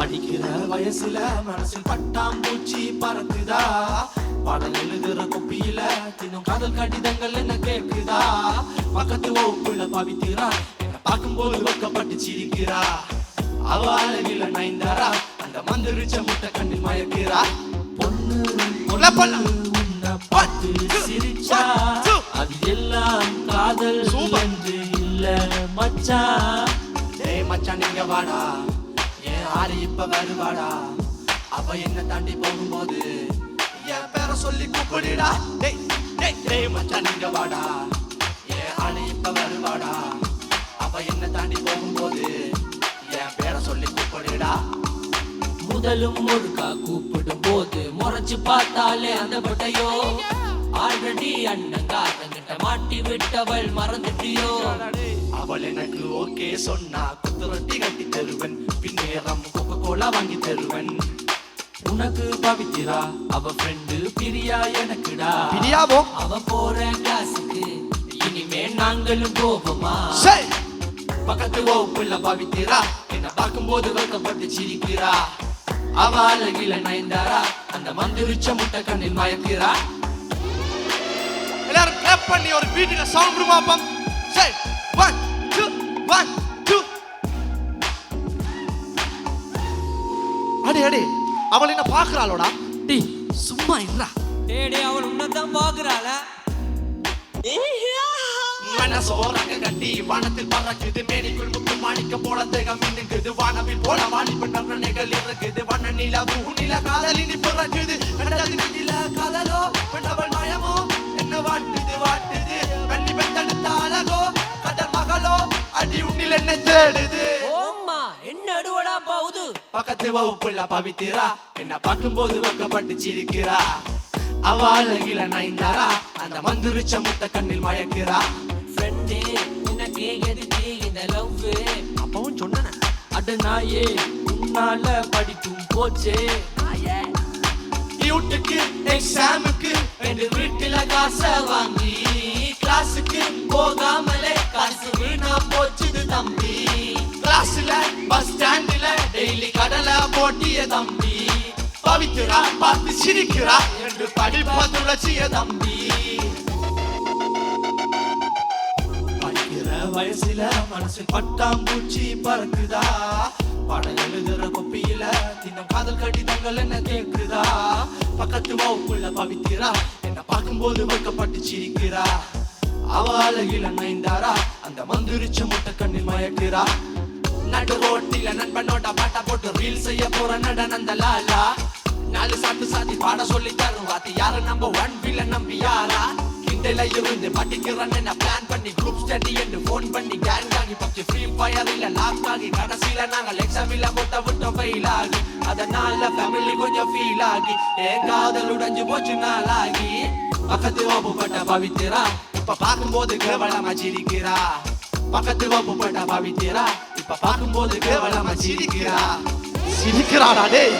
படிக்கிற வயசுல மனசில் பட்டாம்பூச்சி பறக்குதா? பாடம் எழுதுற கொப்பியில தினம் காதல் கடிதங்கள் என்ன கேக்குதா? பக்கத்து வகுப்புல பவித்திரா என்ன பார்க்கும்போது வெக்கப்பட்டு சிரிக்கிறா. அவ அழகில நைந்தாரா அந்த மந்திரிச்ச முட்டை கண்ணில் மயக்கிறா. பொண்ணு. உன்னை பார்த்து சிரிச்சா. அது எல்லாம் காதல். என்று இல்ல மச்சான் டேய் மச்சான் நீங்க வாடா. ஆறு இப்ப வருவாடா? அவ என்ன தாண்டி போகும்போது என் பேரை சொல்லி கூப்பிடுடா. டேய் டேய் டேய் மச்சான் நீங்க வாடா. ஏ ஆளு இப்ப வருவாடா? அவ என்ன தாண்டி போகும்போது என் பேரை சொல்லி கூப்பிடுடா. முதலும் முழுக்கா கூப்பிடும் போது முறைச்சு பார்த்தாலே அந்த பட்டையோ. ஆல்ரெடி அண்ணங்காரங்கிட்ட மாட்டி விட்டவள் மறந்துட்டியோ? அவள் எனக்கு ஓகே சொன்னா குத்து ரொட்டி கட்டி தருவன். பின்னேறம் கொக்கோ கோலா வாங்கி தருவன். உனக்கு பவித்திரா அவ ஃப்ரெண்டு பிரியா எனக்குடா. பிரியாவோ? அவ போற கிளாஸுக்கு இனிமே நாங்களும் போவோமா? சரி. பக்கத்து வகுப்புல பவித்திரா என்ன பார்க்கும்போது வெக்கப்பட்டு சிரிக்கிறா. அவ அழகில நயந்தாரா அந்த மந்திரிச்ச முட்டை கண்ணில் மயக்கிறா. கிளாப் பண்ணி ஒரு பீட்டுக்கு சவுண்ட் கொடுமா அப்பம்? சரி ஒன் டூ ஒன் டூ அடி அடி அவள் என்ன பாக்குறாளோடா டேய் சும்மா இருடா. டேடி அவள் உன்னதான் பாக்குறாள மனசோரங்க கட்டி வானத்தில் பறக்குது மேனிக்குள் முத்து மாணிக்க போல தேகம் மின்னுக்குது வானவில் போல வாணி பெற்ற நிகழ் இருக்குது வண்ண நிலா பூநில காதலினி பிறக்குது. அடி உன்னில் என்ன தேடுது? ஓம்மா என்ன அடுவடா போகுது? பக்கத்து வகுப்புள்ள பவித்திரா. என்ன பார்க்கும்போது வெக்கப்பட்டு சிரிக்கிறா. அவ அழகில நைந்தாரா. அந்த மந்திரிச்ச முத்த கண்ணில் மயக்கிறா. ஃப்ரெண்டு உனக்கு எதுக்கு இந்த லவ் அப்பவும் சொன்னேன். அட நாயே உன்னால படிக்கும் போச்சே. டியூட்டுக்கு எக்ஸாமுக்கு ரெண்டு வீட்டுல காசை வாங்கி கிளாஸுக்கு போட்டிய தம்பி. பவித்ரா பார்த்து சிரிக்கிறா. என்று படிப்ப துளசிய தம்பி. படிக்கிற வயசுல மனசு பட்டாம்பூச்சி பறக்குதா? படம் எழுதுற கொப்பியில தினம் காதல் கடிதங்கள் என்ன கேக்குதா? பக்கத்து வாவுக்குள்ள பவித்திரா என்ன பார்க்கும்போது வைக்கப்பட்டு சிரிக்கிறா. அவ அழகில நைந்தாரா அந்த மந்திரிச்ச முட்டை கண்ணில் மயக்கிறா. நடு ரோட்டில நண்பனோட பாட்டா போட்டு ரீல் செய்ய போற நடன் அந்த லாலா. நாலு சாத்து சாத்தி பாட சொல்லி தரும் வாத்தி யார நம்ம ஒன் வீல நம்பி யாரா? கிண்டல இருந்து படிக்கிறேன் என்ன பிளான் பண்ணி குரூப் ஸ்டடி என்று போன் பண்ணி கேங் ஆகி பப்ஜி ஃப்ரீ ஃபயர் இல்ல லாக் ஆகி கடைசியில நாங்கள் எக்ஸாம் இல்ல போட்ட விட்டோம் ஃபெயில் ஆகி. அதனால ஃபேமிலி கொஞ்சம் ஃபீல் ஆகி. என் காதல் உடைஞ்சு போச்சு நாளாகி. பக்கத்து வகுப்பு பட்ட பவித்திரா இப்ப பார்க்கும்போது கேவலமா சிரிக்கிறா. பக்கத்து வகுப்பு பட்ட பவித்திரா இப்ப பார்க்கும்போது கேவலமா சிரிக்கிறா. சிரிக்கிறாடா டேய்